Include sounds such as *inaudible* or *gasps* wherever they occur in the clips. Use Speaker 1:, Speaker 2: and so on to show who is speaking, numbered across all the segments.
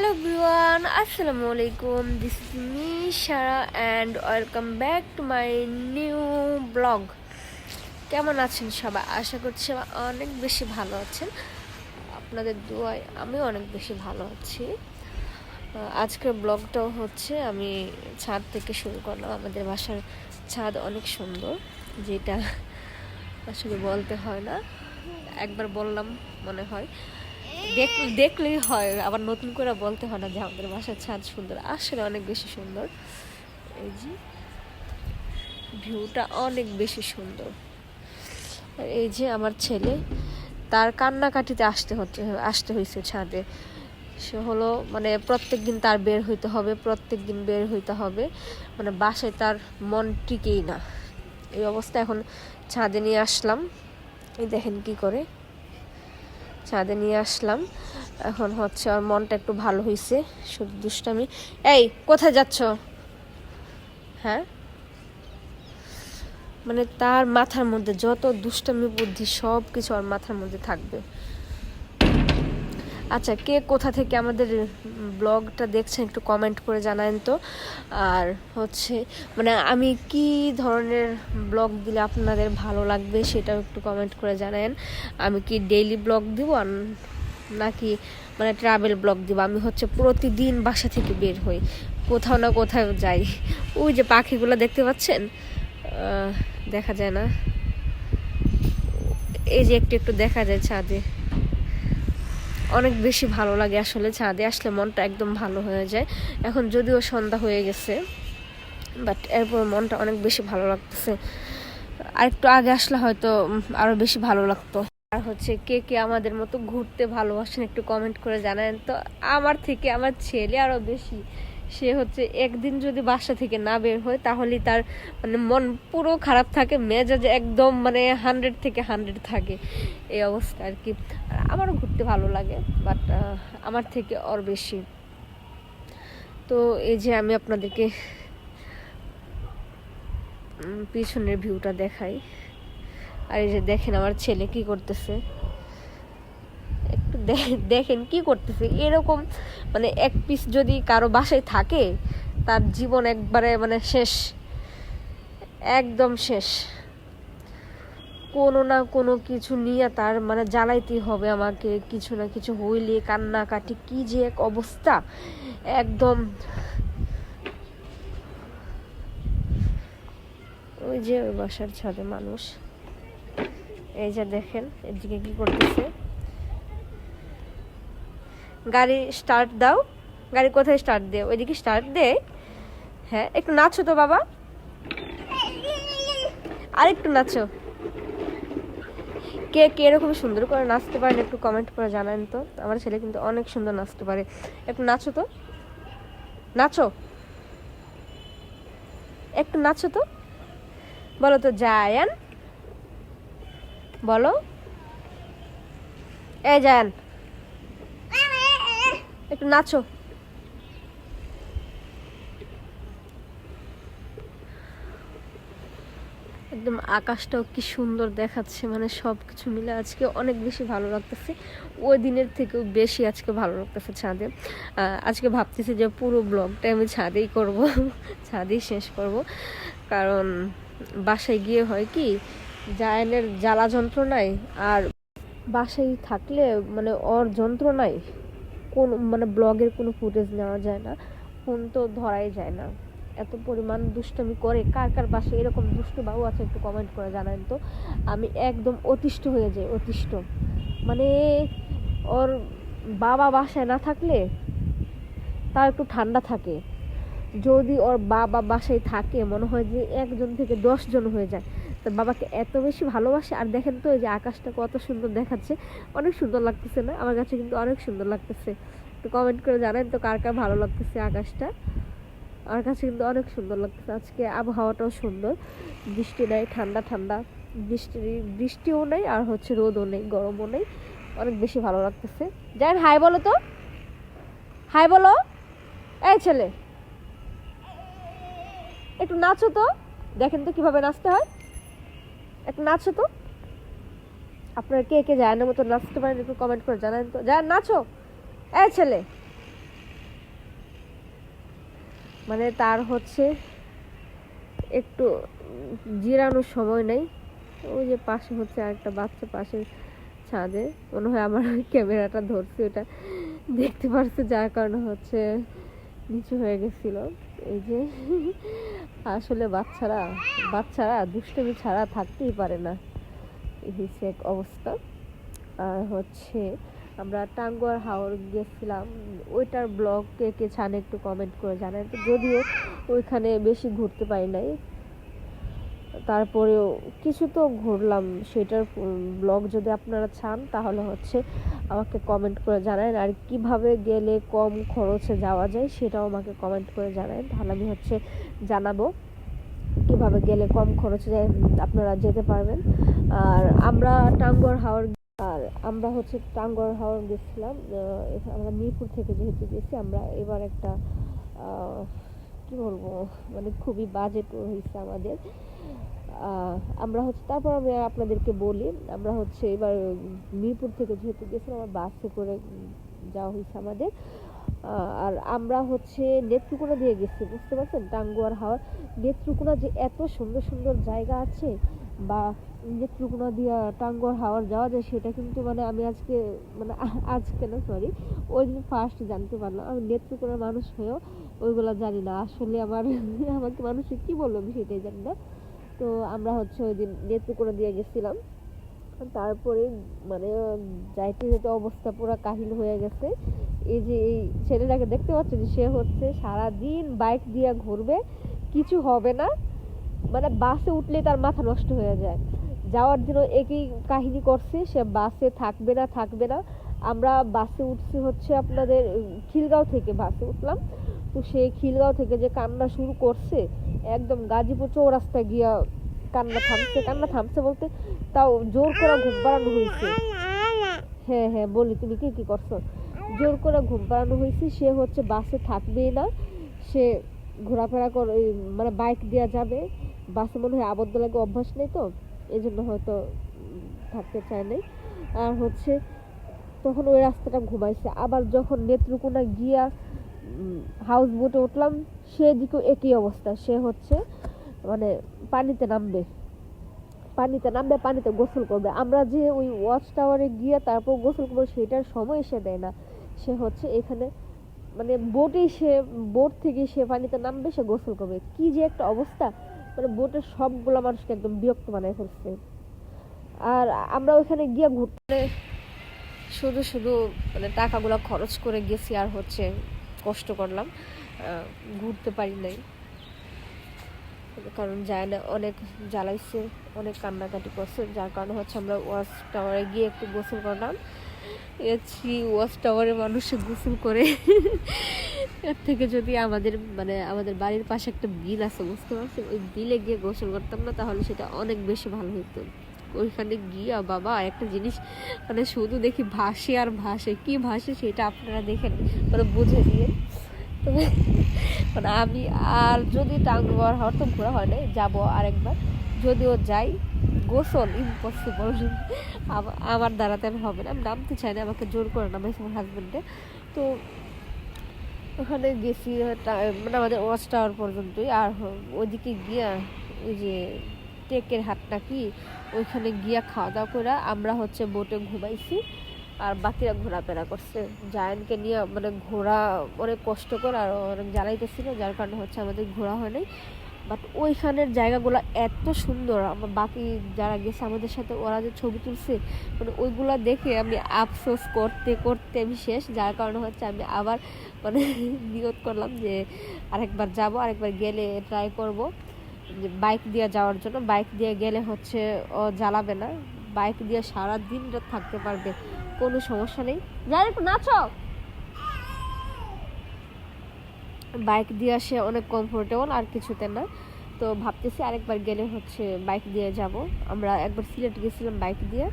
Speaker 1: Hello everyone আসসালামু আলাইকুম this is me Sara and welcome back to my new blog কেমন আছেন সবাই? আশা করছি অনেক বেশি ভালো আছেন। আপনাদের দোয়ায় আমিও অনেক বেশি ভালো আছি। আজকের ব্লগটাও হচ্ছে আমি ছাদ থেকে শুরু করলাম। আমাদের বাসার ছাদ অনেক সুন্দর, যেটা আসলে বলতে হয় না। একবার বললাম, মনে হয়। দেখলেই হয়। আবার নতুন করে বলতে হয় না যে আমাদের বাসার ছাদ সুন্দর। আসলে অনেক বেশি সুন্দর। এই যে, ভিউটা অনেক বেশি সুন্দর। এই যে আমার ছেলে, তার কান্নাকাটিতে আসতে হচ্ছে, আসতে হয়েছে ছাদে। সে হলো মানে প্রত্যেক দিন তার বের হইতে হবে, প্রত্যেক দিন বের হইতে হবে। মানে বাসায় তার মন টিকেই না। এই অবস্থা এখন ছাদে নিয়ে আসলাম। এই দেখেন কি করে। ছাদে নিয়ে আসলাম। এখন হচ্ছে আর মনটা একটু ভালো হয়েছে শুধু দুষ্টামি। এই, কোথায় যাচ্ছ? হ্যাঁ? মানে তার মাথার মধ্যে যত দুষ্টামি বুদ্ধি সব কিছু আর মাথার মধ্যে থাকবে। আচ্ছা কে কোথা থেকে আমাদের ব্লগটা দেখছেন একটু কমেন্ট করে জানান তো। আর হচ্ছে মানে আমি কি ধরনের ব্লগ দিলে আপনাদের ভালো লাগবে সেটাও একটু কমেন্ট করে জানান। আমি কি ডেইলি ব্লগ দিব নাকি মানে ট্রাভেল ব্লগ দিব? আমি হচ্ছে প্রতিদিন বাসা থেকে বের হই, কোথাও না কোথাও যাই। ওই যে পাখিগুলো দেখতে পাচ্ছেন? দেখা যায় না। এই যে একটু একটু দেখা যায় ছাদে। অনেক বেশি ভালো লাগে আসলে ছাদে। আসলে মনটা একদম ভালো হয়ে যায়। এখন যদিও সন্ধ্যা হয়ে গেছে বাট এরপর মনটা অনেক বেশি ভালো লাগতেছে। আর একটু আগে আসলে হয়তো আরও বেশি ভালো লাগতো। আর হচ্ছে কে কে আমাদের মতো ঘুরতে ভালোবাসেন একটু কমেন্ট করে জানান তো। আমার থেকে আমার ছেলে আরও বেশি। সে হচ্ছে একদিন যদি বাসা থেকে না বের হয় তাহলে তার মানে মন পুরো খারাপ থাকে, মেজাজ একদম মানে হান্ড্রেড থেকে হান্ড্রেড থাকে। এই অবস্থা আর কি। আমারও ঘুরতে ভালো লাগে বাট আমার থেকে ওর বেশি। তো এই যে আমি আপনাদেরকে পিছনের ভিউটা দেখাই। আর এই যে দেখেন আমার ছেলে কি করতেছে। দেখেন কি করতেছে। এরকম মানে এক পিস যদি কারও বাসায় থাকে, তার জীবন একবারে মানে শেষ। একদম শেষ। কোনো না কোনো কিছু নিয়ে তার মানে জ্বালাইতেই হবে আমাকে। কিছু না কিছু হইলে, কান্নাকাটি কি যে এক অবস্থা। একদম। ওই যে ওই বাসার ছাদে মানুষ। এই যে দেখেন, এদিকে কি করতেছে? গাড়ি স্টার্ট দাও। গাড়ি কোথায় স্টার্ট দে ওইদিকে স্টার্ট দে হ্যাঁ একটু নাচো তো বাবা। আর একটু নাচো। কে কে এরকম সুন্দর করে নাচতে পারেন একটু কমেন্ট করে জানান তো। আমার ছেলে কিন্তু অনেক সুন্দর নাচতে পারে। একটু নাচো তো। নাচো। একটু নাচো তো। বলো তো, জায়ান। বলো। এ জায়ান। একটু নাচো। একদম আকাশটাও কি সুন্দর দেখাচ্ছে মানে সব কিছু মিলে আজকে অনেক বেশি ভালো লাগতেছে। ওই দিনের থেকেও বেশি আজকে ভালো লাগতেছে ছাদে। আজকে ভাবতেছি যে পুরো ব্লগটা আমি ছাদেই করব, ছাদেই শেষ করব। কারণ বাসায় গিয়ে হয় কি, জায়ানের জ্বালা যন্ত্রণায় আর বাসায় থাকলে মানে ওর যন্ত্রণায় কোন মানে ব্লগের কোনো ফুটেজ নেওয়া যায় না, ফোন তো ধরাই যায় না। এত পরিমাণ দুষ্টমি করে, কার কার বাসায় এরকম দুষ্ট বাবু আছে একটু কমেন্ট করে জানান তো। আমি একদম অতিষ্ঠ হয়ে যাই, অতিষ্ঠ। মানে ওর বাবা বাসায় না থাকলে তার একটু ঠান্ডা থাকে। যদি ওর বাবা বাসায় থাকে, মনে হয় যে একজন থেকে দশজন হয়ে যায়। তার বাবাকে এত বেশি ভালোবাসে, আর দেখেন তো এই যে আকাশটা কত সুন্দর দেখাচ্ছে। অনেক সুন্দর লাগতেছে না? আমার কাছে কিন্তু অনেক সুন্দর লাগতেছে। একটু কমেন্ট করে জানেন তো কার কার ভালো লাগতেছে আকাশটা। আমার কাছে কিন্তু অনেক সুন্দর লাগতেছে। আজকে আবহাওয়াটাও সুন্দর। বৃষ্টি নাই, ঠান্ডা ঠান্ডা। বৃষ্টি, বৃষ্টিও নেই, আর হচ্ছে রোদও নেই, গরমও নেই। অনেক বেশি ভালো লাগতেছে। যান হাই বলো তো। হাই বলো। এই ছেলে। একটু নাচো তো। দেখেন তো কীভাবে নাচতে হয়। একটু নাচো তো। আপনার কে কে জায়ানের মতো নাচতে পারেন একটু কমেন্ট করে জানান তো। জায়ান নাচো। এই ছেলে। মানে তার হচ্ছে একটু জিরানোর সময় নেই। ওই যে পাশে হচ্ছে একটা বাচ্চা পাশে ছাদে। মনে হয় আমার ক্যামেরাটা ধরছে, ওটা দেখতে পারছে, যার কারণে হচ্ছে নিচু হয়ে গেছিল। এই যে আসলে বাচ্চারা বাচ্চারা দুষ্টমি ছাড়া থাকতেই পারে না। হচ্ছে এক অবস্থা। আর হচ্ছে আমরা টাঙ্গুয়ার হাওর গেছিলাম। ওইটার ব্লগ কে কে ছানে একটু কমেন্ট করে জানাই তো যদিও ওইখানে বেশি ঘুরতে পারি নাই। তারপরেও কিছু তো ঘুরলাম, সেটার ব্লগ যদি আপনারা চান, তাহলে হচ্ছে আমাকে কমেন্ট করে জানান আর কীভাবে গেলে কম খরচে যাওয়া যায়, সেটাও আমাকে কমেন্ট করে জানান তাহলে আমি হচ্ছে জানাব কীভাবে গেলে কম খরচে আপনারা যেতে পারবেন। আর আমরা টাঙ্গর হাওয়ার আর আমরা হচ্ছে টাঙ্গর হাওয়ার গেছিলাম আমরা মিরপুর থেকে যেহেতু গেছি, আমরা এবার একটা কি বলব মানে খুবই বাজে বাজেট হয়েছে আমাদের। আমরা হচ্ছে তারপর আমি আপনাদেরকে বলি, আমরা হচ্ছে এবার মিরপুর থেকে যেহেতু গেছিলাম আমার বাসে করে যাওয়া হয়েছে আমাদের। আর আমরা হচ্ছে নেত্রকোনা দিয়ে গেছি, বুঝতে পারছেন? টাঙ্গুয়ার হাওয়ার নেত্রকোনা যে এত সুন্দর সুন্দর জায়গা আছে, বা নেত্রকোনা দিয়ে টাঙ্গুয়ার হাওয়ার যাওয়া যায়, সেটা কিন্তু মানে আমি আজকে মানে *laughs* আজকে না সরি ওই দিন ফার্স্ট জানতে পারলাম। আমি নেত্রকোনার মানুষ হয়েও ওইগুলো জানি না। আসলে আমার *laughs* আমাকে মানুষে কি বলল আমি সেটাই জানি না। তো আমরা হচ্ছে ওই দিন নেত্রকোনা দিয়ে গেছিলাম। তারপরে মানে যাইতে যেতে অবস্থা পুরো কাহিল হয়ে গেছে। এই যে এই ছেলেটাকে দেখতে পাচ্ছেন সে হচ্ছে সারাদিন বাইক দিয়ে ঘুরবে, কিছু হবে না। মানে বাসে উঠলে তার মাথা নষ্ট হয়ে যায়। যাওয়ার জন্য একই কাহিনী করছে, সে বাসে থাকবে না থাকবে না। আমরা বাসে উঠছি হচ্ছে আপনাদের খিলগাঁও থেকে বাসে উঠলাম। তো সে খিলগাঁও থেকে যে কান্না শুরু করছে একদম গাজীপুর চৌরাস্তায় গিয়া কান্না থামছে কান্না থামছে বলতে তাও জোর করে ঘুম পাড়ানো হয়েছে হ্যাঁ হ্যাঁ বলি, তুমি কি কি করছ? জোর করে ঘুম পাড়ানো হয়েছে সে হচ্ছে বাসে থাকবেই না। সে ঘোরাফেরা করে মানে বাইক দেওয়া যাবে। বাসে মনে হয় আবদ্ধ লাগে, অভ্যাস নেই তো এই জন্য হয়তো থাকতে চায় নাই। আর হচ্ছে তখন ওই রাস্তাটা ঘুমাইছে। আবার যখন নেত্রকোনা গিয়া হাউস বোটে উঠলাম সেদিকেও একই অবস্থা, সে হচ্ছে মানে পানিতে নামবে। পানিতে নামবে, পানিতে গোসল করবে। আমরা যে ওই ওয়াচ টাওয়ারে গিয়ে তারপর গোসল করব, সেটার সময় সে দেয় না। সে হচ্ছে এখানে মানে বোটেই সে, বোট থেকে সে পানিতে নামবে, সে গোসল করবে। কি যে একটা অবস্থা! মানে বোটের সবগুলো মানুষকে একদম বিরক্ত বানায় ফেলছে। আর আমরা ওইখানে গিয়ে ঘুরতে শুধু শুধু মানে টাকাগুলো খরচ করে গেছি আর হচ্ছে কষ্ট করলাম ঘুরতে পারি নাই। কারণ যায় না অনেক জ্বালাইছে, অনেক কান্নাকাটি করছে, যার কারণে হচ্ছে আমরা ওয়াশ টাওয়ারে গিয়ে একটু গোসল করলাম। এসছি ওয়াশ টাওয়ারে মানুষ গোসল করে। এর থেকে যদি আমাদের মানে আমাদের বাড়ির পাশে একটা বিল আছে, বুঝতে পারছেন? ওই বিলে গিয়ে গোসল করতাম না, তাহলে সেটা অনেক বেশি ভালো হতো ওইখানে গিয়ে বাবা, একটা জিনিস মানে শুধু দেখি ভাসে আর ভাসে কি ভাসে সেটা আপনারা দেখেন মানে বুঝে দিয়ে মানে আমি আর যদি টাঙ্গুয়ার হওয়ার তো ঘোরা হয় নাই, যাব আরেকবার। যদিও যাই, গোসল ইম্পসিবল আমার দ্বারাতে আমি হবে না, আমি নামতে চাই না, আমাকে জোর করে নামাইছে আমার হাজব্যান্ডে তো, ওখানে গেছি মানে আমাদের ওয়াচ টাওয়ার পর্যন্তই, আর ওইদিকে গিয়া, ওই যে টেকের হাট নাকি ওইখানে গিয়া খাওয়া দাওয়া করে আমরা হচ্ছে বোটে ঘুমাইছি আর বাকিরা ঘোরাফেরা করছে। জায়ানকে নিয়ে মানে ঘোরা অনেক কষ্ট করে আর অনেক জ্বালাইতেছিল, যার কারণে হচ্ছে আমাদের ঘোরা হয় নাই। বাট ওইখানের জায়গাগুলো এত সুন্দর, আমার বাকি যারা গেছে আমাদের সাথে ওরা যে ছবি তুলছে মানে ওইগুলো দেখে আমি আফসোস করতে করতে আমি শেষ। যার কারণে হচ্ছে আমি আবার মানে *laughs* নিয়ত করলাম যে আরেকবার যাব, আরেকবার গেলে ট্রাই করব। বাইক দিয়ে যাওয়ার জন্য বাইক দিয়ে গেলে হচ্ছে ও জ্বালাবে না। বাইক দিয়ে সারা দিন রাত থাকতে পারবে, কোনো সমস্যা নেই। যার একটু নাচো! বাইক দিয়ে আসে অনেক কমফোর্টেবল আর কিছুতে না। তো ভাবতেছি আরেকবার গেলে হচ্ছে বাইক দিয়ে যাব। আমরা একবার সিলেট গেছিলাম বাইক দিয়ে।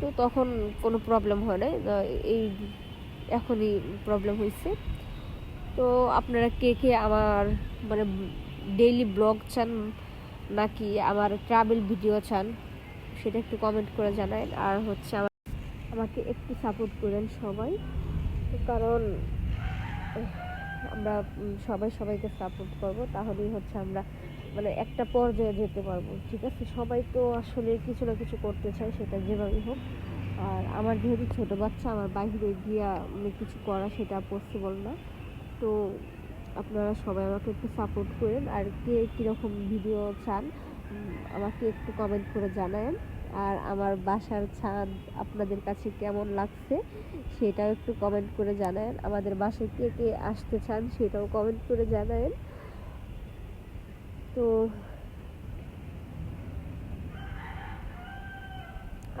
Speaker 1: তো তখন কোনো প্রবলেম হয় নাই। এই এখনই প্রবলেম হয়েছে তো আপনারা কে কে আমার মানে ডেইলি ব্লগ চান নাকি আমার ট্রাভেল ভিডিও চান, সেটা একটু কমেন্ট করে জানান। আর হচ্ছে আমার, আমাকে একটু সাপোর্ট করেন সবাই। কারণ, আমরা সবাই সবাইকে সাপোর্ট করব, তাহলেই হচ্ছে আমরা মানে একটা পর্যায়ে যেতে পারব, ঠিক আছে? সবাই তো আসলে কিছু না কিছু করতে চায়, সেটা যেভাবেই হোক। আর আমার যেহেতু ছোট বাচ্চা, আমার বাইরে গিয়া কিছু করা সেটা পসিবল না। তো আপনারা সবাই আমাকে একটু সাপোর্ট করেন আর কে কীরকম ভিডিও চান আমাকে একটু কমেন্ট করে জানায়েন। আর আমার বাসার ছাদ আপনাদের কাছে কেমন লাগছে, সেটাও একটু কমেন্ট করে জানায়েন। আমাদের বাসায় কে কে আসতে চান, সেটাও কমেন্ট করে জানায়েন। তো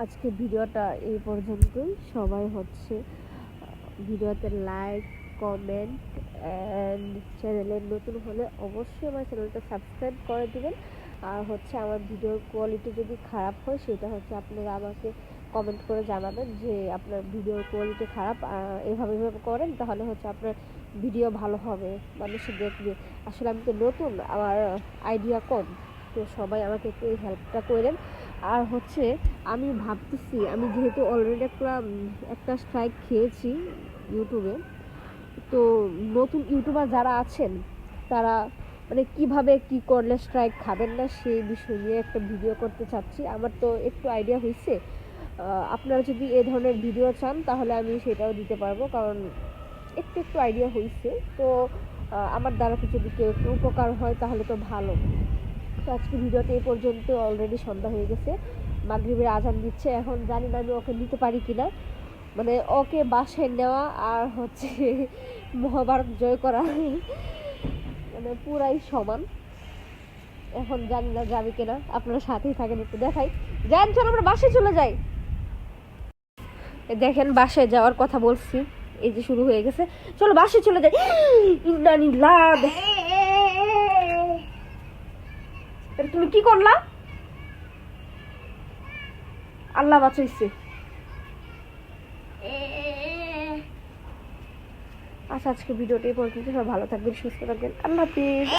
Speaker 1: আজকে ভিডিওটা এই পর্যন্তই। সবাই হচ্ছে, ভিডিওতে লাইক কমেন্ট চ্যানেলে নতুন হলে অবশ্যই আমার চ্যানেলটা সাবস্ক্রাইব করে দিবেন। আর হচ্ছে আমার ভিডিওর কোয়ালিটি যদি খারাপ হয়, সেটা হচ্ছে আপনারা আমাকে কমেন্ট করে জানাবেন যে আপনার ভিডিওর কোয়ালিটি খারাপ এভাবে এভাবে করেন, তাহলে হচ্ছে আপনার ভিডিও ভালো হবে, মানুষ দেখবে। আসলে আমি তো নতুন, আমার আইডিয়া কম, তো সবাই আমাকে একটু এই হেল্পটা করেন। আর হচ্ছে আমি ভাবতেছি, আমি যেহেতু অলরেডি একটা একটা স্ট্রাইক খেয়েছি ইউটিউবে তো নতুন ইউটিউবার যারা আছেন, তারা মানে কীভাবে কি করলে স্ট্রাইক খাবেন না সেই বিষয় নিয়ে একটা ভিডিও করতে চাচ্ছি। আমার তো একটু আইডিয়া হয়েছে আপনারা যদি এ ধরনের ভিডিও চান, তাহলে আমি সেটাও দিতে পারব, কারণ একটু একটু আইডিয়া হয়েছে তো আমার দ্বারা তো যদি কেউ একটু উপকার হয়, তাহলে তো ভালো। তো আজকে ভিডিওতে এই পর্যন্ত অলরেডি সন্ধ্যা হয়ে গেছে। মাগরিবের আজান দিচ্ছে, এখন জানি না আমি ওকে নিতে পারি কিনা। মানে ওকে বাসায় নেওয়া আর হচ্ছে *laughs* মহাভারত জয় করা। মানে পুরাই সমান। এখন জানি না যাবে কিনা। আপনারা সাথেই থাকেন, একটু দেখাই। যান চল আমরা বাসায় চলে যাই। দেখেন, বাসায় যাওয়ার কথা বলছি। এই যে শুরু হয়ে গেছে। চলো বাসায় চলে যাই। *gasps* ইন্নানি লাভ তুমি কি করলা? আল্লাহ বাঁচাইছে। আচ্ছা আজকে ভিডিওটি পর্যন্ত। সবাই ভালো থাকবেন সুস্থ থাকবেন। আল্লাহ হাফিজ।